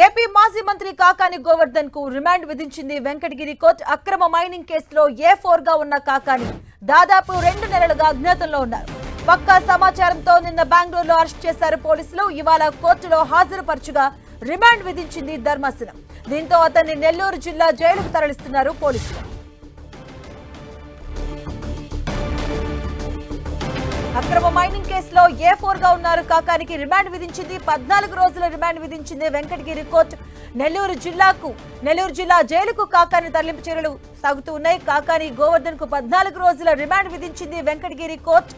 AP మాజీ మంత్రి Kakani గోవర్ధన్కు remand విధించింది వెంకటగిరి కోర్టు. అక్రమ మైనింగ్ కేసులో ఏ ఫోర్గా ఉన్న కాకాని దాదాపు రెండు నెలలుగా అజ్ఞాతంలో ఉన్నారు. పక్కా సమాచారంతో నిన్న బెంగళూరులో అరెస్ట్ చేశారు పోలీసులు. ఇవాళ కోర్టులో హాజరుపరచుగా రిమాండ్ విధించింది ధర్మాసనం. దీంతో అతన్ని నెల్లూరు జిల్లా జైలుకు తరలిస్తున్నారు పోలీసులు. అక్రమ మైనింగ్ కేసులో ఏ ఫోర్గా ఉన్నారు. కాకానికి రిమాండ్ విధించింది. పద్నాలుగు రోజుల రిమాండ్ విధించింది వెంకటగిరి కోర్టు. నెల్లూరు జిల్లాకు నెల్లూరు జిల్లా జైలుకు కాకాని తరలింపు చర్యలు సాగుతూ ఉన్నాయి. కాకాని గోవర్ధన్కు పద్నాలుగు రోజుల రిమాండ్ విధించింది వెంకటగిరి కోర్టు.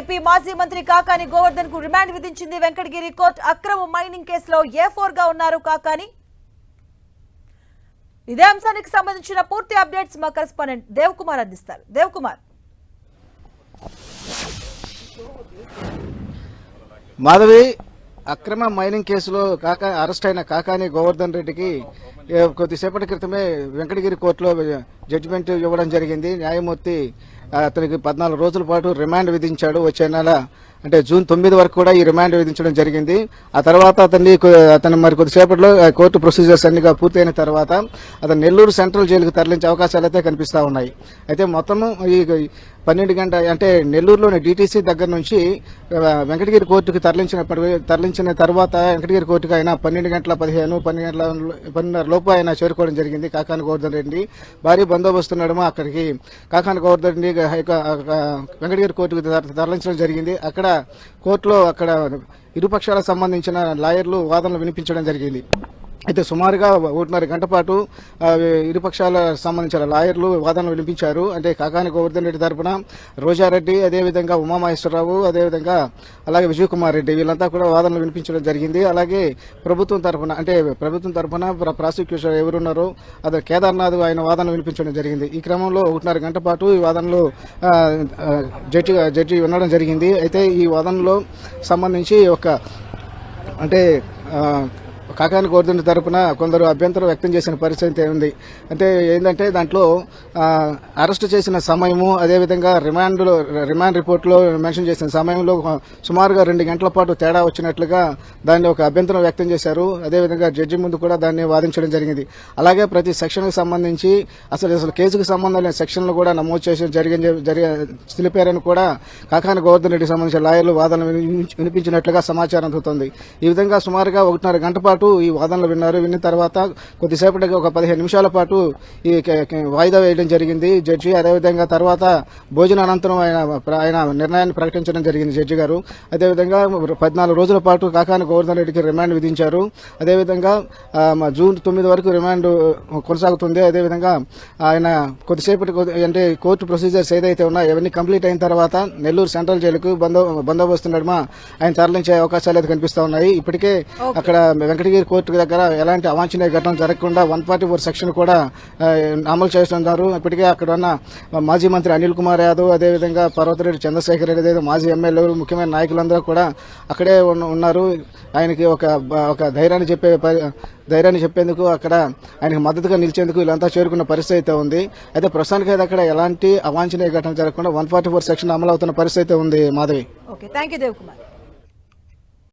ఏపీ మాజీ మంత్రి కాకాని గోవర్ధన్కు రిమాండ్ విధించింది వెంకటగిరి కోర్టు. అక్రమ మైనింగ్ కేసులో ఏ ఫోర్గా ఉన్నారు కాకాని. ఇదే అంశానికి సంబంధించిన పూర్తి అప్డేట్స్ మా కరెస్పాండెంట్ దేవ్ కుమార్ అందిస్తారు. దేవ్ కుమార్ మాధవి అక్రమ మైనింగ్ కేసులో కాకా అరెస్ట్ అయిన కాకాని గోవర్ధన్ రెడ్డికి కొద్దిసేపటి క్రితమే వెంకటగిరి కోర్టులో జడ్జిమెంట్ ఇవ్వడం జరిగింది. న్యాయమూర్తి అతనికి పద్నాలుగు రోజుల పాటు రిమాండ్ విధించాడు. వచ్చే నెల అంటే జూన్ తొమ్మిది వరకు కూడా ఈ రిమాండ్ విధించడం జరిగింది. ఆ తర్వాత అతన్ని కొ- అతను మరి కొద్దిసేపట్లో కోర్టు ప్రొసీజర్స్ అన్ని పూర్తయిన తర్వాత అతను నెల్లూరు సెంట్రల్ జైలుకు తరలించే అవకాశాలు అయితే కనిపిస్తూ ఉన్నాయి. అయితే మొత్తము ఈ పన్నెండు గంట అంటే నెల్లూరులోని డీటీసీ దగ్గర నుంచి వెంకటగిరి కోర్టుకు తరలించినప్పటి తరలించిన తర్వాత వెంకటగిరి కోర్టుకు ఆయన పన్నెండు గంటల పదిహేను పన్నెండు గంటల పన్నెండున్నర లోపు ఆయన చేరుకోవడం జరిగింది. కాకాని గోవర్ధన్ రెడ్డి భారీ బందోబస్తు నడుమ అక్కడికి. కాకాని గోవర్ధన్ రెడ్డి వెంకటగిరి కోర్టుకు తరలించడం జరిగింది. అక్కడ కోర్టులో అక్కడ ఇరుపక్షాలకు సంబంధించిన లాయర్లు వాదనలు వినిపించడం జరిగింది. అయితే సుమారుగా ఒకటిన్నర గంట పాటు ఇరుపక్షాల సంబంధించిన లాయర్లు వాదనలు వినిపించారు. అంటే కాకాని గోవర్ధన్ రెడ్డి తరపున రోజారెడ్డి అదేవిధంగా ఉమామహేశ్వరరావు అదేవిధంగా అలాగే విజయ్ కుమార్ రెడ్డి వీళ్ళంతా కూడా వాదనలు వినిపించడం జరిగింది. అలాగే ప్రభుత్వం తరపున అంటే ప్రభుత్వం తరపున ప్రాసిక్యూషన్ ఎవరున్నారో అదే కేదార్నాథ్ ఆయన వాదనలు వినిపించడం జరిగింది. ఈ క్రమంలో ఒకటిన్నర గంట పాటు ఈ వాదనలు జడ్జి జడ్జి వినడం జరిగింది. అయితే ఈ వాదనలో సంబంధించి ఒక అంటే కాకాని గోవర్ధన్ తరపున కొందరు అభ్యంతరం వ్యక్తం చేసిన పరిస్థితి ఉంది. అంటే ఏంటంటే దాంట్లో అరెస్ట్ చేసిన సమయము అదేవిధంగా రిమాండ్లో రిమాండ్ రిపోర్ట్లో మెన్షన్ చేసిన సమయంలో సుమారుగా రెండు గంటల పాటు తేడా వచ్చినట్లుగా దాన్ని ఒక అభ్యంతరం వ్యక్తం చేశారు. అదేవిధంగా జడ్జి ముందు కూడా దాన్ని వాదించడం జరిగింది. అలాగే ప్రతి సెక్షన్కు సంబంధించి అసలు అసలు కేసుకు సంబంధం లేని సెక్షన్లు కూడా నమోదు చేసి జరిగిన జరిగే తెలిపారని కూడా కాకాని గోవర్ధన్ రెడ్డికి సంబంధించిన లాయర్లు వాదనలు వినిపించినట్లుగా సమాచారం అందుతుంది. ఈ విధంగా సుమారుగా ఒకటిన్నర గంట పాటు ఈ వాదనలు విన్నారు. విన్న తర్వాత కొద్దిసేపటికి ఒక పదిహేను నిమిషాల పాటు ఈ వాయిదా వేయడం జరిగింది. జడ్జి అదేవిధంగా తర్వాత భోజన అనంతరం ఆయన ఆయన నిర్ణయాన్ని ప్రకటించడం జరిగింది జడ్జి గారు. అదేవిధంగా పద్నాలుగు రోజుల పాటు కాకాని గోవర్ధన్ రెడ్డికి రిమాండ్ విధించారు. అదేవిధంగా జూన్ తొమ్మిది వరకు రిమాండ్ కొనసాగుతుంది. అదేవిధంగా ఆయన కొద్దిసేపటి కొద్ది- అంటే కోర్టు ప్రొసీజర్స్ ఏదైతే ఉన్నాయో అవన్నీ కంప్లీట్ అయిన తర్వాత నెల్లూరు సెంట్రల్ జైలుకు బందో బందోబస్తు నడుమ ఆయన తరలించే అవకాశాలు అయితే కనిపిస్తా ఉన్నాయి. ఇప్పటికే అక్కడ వెంకటగిరి కోర్టు దగ్గర ఎలాంటి అవాంఛనీయ ఘటన జరగకుండా వన్ ఫార్టీ ఫోర్ సెక్షన్ కూడా అమలు చేస్తున్నారు. ఇప్పటికే అక్కడ ఉన్న మాజీ మంత్రి అనిల్ కుమార్ యాదవ్ అదేవిధంగా పర్వతరెడ్డి చంద్రశేఖర్ రెడ్డి అదే మాజీ ఎమ్మెల్యేలు ముఖ్యమైన నాయకులందరూ కూడా అక్కడే ఉన్న- ఉన్నారు. ఆయనకి ఒక ఒక ధైర్యాన్ని చెప్పే ధైర్యాన్ని చెప్పేందుకు అక్కడ ఆయనకు మద్దతుగా నిలిచేందుకు వీళ్ళంతా చేరుకున్న పరిస్థితి అయితే ఉంది. అయితే ప్రస్తుతానికి అయితే అక్కడ ఎలాంటి అవాంఛనీయ ఘటన జరగకుండా వన్ ఫార్టీ ఫోర్ సెక్షన్ అమలు అవుతున్న పరిస్థితి అయితే ఉంది Madhavi. Okay thank you Dev Kumar